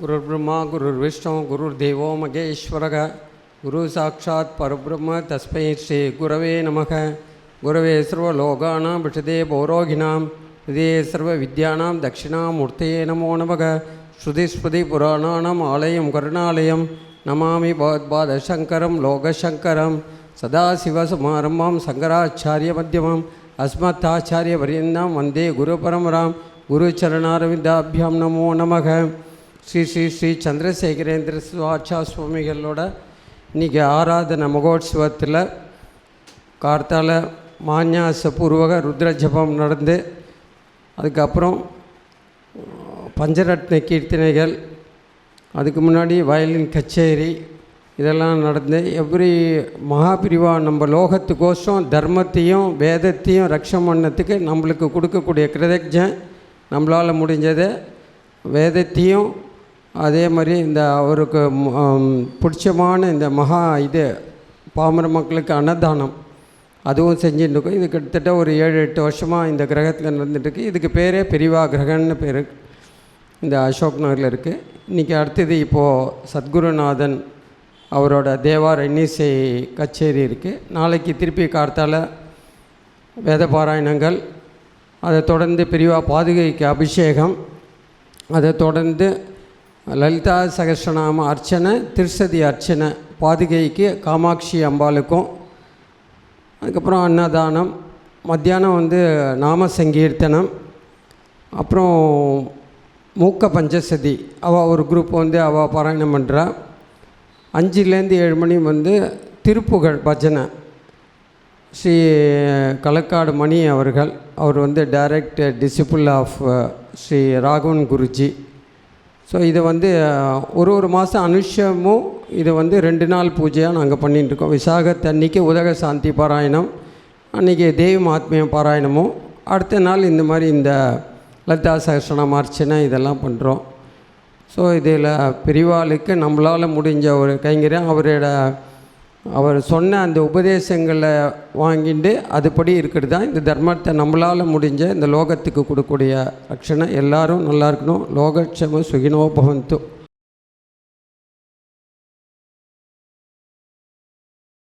குரு பிரம்மா குருர் விஷ்ணு குருர் தெய்வோ மகேஸ்வரக. குரு சாட்சாத் பரபிரம்ம தஸ்மை ஸ்ரீ குரவே நமக. குரவே சர்வலோகானாம் விஷதே பௌரோகிணாம் இதே சர்வ வித்யானாம் தட்சிணாமூர்த்தையே நமோ நமக. ஸ்ருதிஸ்மதி புராணானாம் ஆலயம் கருணாலயம். நமாமி பகவத்பாதசங்கரம் லோகசங்கரம். சதாசிவசமாரம்பம் சங்கராச்சாரிய மத்தியமம். அஸ்மத்தாச்சாரிய பரியந்தாம் வந்தே குரு பரம்பராம் குருச்சரணாரவிந்தாபியாம் நமோ நமக. ஸ்ரீ ஸ்ரீ ஸ்ரீ சந்திரசேகரேந்திர சுவாச்சா சுவாமிகளோட இன்றைக்கி ஆராதனை மகோத்சவத்தில் கார்த்தால மான்யாச ருத்ரஜபம் ருத்ர ஜபம் நடந்து அதுக்கப்புறம் பஞ்சரத்ன கீர்த்தனைகள் அதுக்கு முன்னாடி வயலின் கச்சேரி இதெல்லாம் நடந்து எவ்ரி மகாபிரிவா நம்ம லோகத்துக்கோசம் தர்மத்தையும் வேதத்தையும் ரக்ஷம் பண்ணத்துக்கு நம்மளுக்கு கொடுக்கக்கூடிய கிருதஜன் நம்மளால் முடிஞ்சதை. வேதத்தையும் அதே மாதிரி இந்த அவருக்கு பிடிச்சமான இந்த மகா இது பாமர மக்களுக்கு அன்னதானம் அதுவும் செஞ்சுட்டு இருக்கோம் இது கிட்டத்தட்ட ஒரு ஏழு எட்டு வருஷமாக இந்த கிரகத்தில் நடந்துட்டுருக்கு. இதுக்கு பேரே பெரிவா கிரகன்னு பேர். இந்த அசோக் நகரில் இருக்குது இன்றைக்கி அடுத்தது இப்போது சத்குருநாதன் அவரோட தேவார இன்னிசை கச்சேரி இருக்குது நாளைக்கு திருப்பி கார்த்தால வேத பாராயணங்கள் அதை தொடர்ந்து பெரியவா பாதுகைக்கு அபிஷேகம் அதை தொடர்ந்து லலிதா சகஸ்ரநாம அர்ச்சனை திருசதி அர்ச்சனை பாதுகைக்கு காமாட்சி அம்பாளுக்கும் அதுக்கப்புறம் அன்னதானம் மத்தியானம் வந்து நாம சங்கீர்த்தனம் அப்புறம் மூக்க பஞ்சசதி. அவள் ஒரு குரூப் வந்து அவள் பாராயணம் பண்ணுறா அஞ்சுலேருந்து ஏழு மணி வந்து திருப்புகழ் பஜனை. ஸ்ரீ களக்காடு மணி அவர்கள் அவர் வந்து direct disciple of Shri Raghavan Guruji. So இதை வந்து ஒரு ஒரு மாதம் அனுஷமும் இதை வந்து ரெண்டு நாள் பூஜையாக நாங்கள் பண்ணிட்டுருக்கோம் விசாகத்தன்னைக்கு உதக சாந்தி பாராயணம் அன்றைக்கி தேவி மாத்மியம் பாராயணமும் அடுத்த நாள் இந்த மாதிரி இந்த லலிதா சகசனம் அர்ச்சனை இதெல்லாம் பண்ணுறோம் ஸோ இதில் பெரிவாளுக்கு நம்மளால் முடிஞ்ச ஒரு கைங்கரியம் அவரோட அவர் சொன்ன அந்த உபதேசங்களை வாங்கிட்டு அதுபடி இருக்கிறது தான் இந்த தர்மத்தை நம்மளால் முடிஞ்ச இந்த லோகத்துக்கு கொடுக்கக்கூடிய ரட்சணை. எல்லாரும் நல்லா இருக்கணும். லோகக்ஷம சுகினோ பவந்து.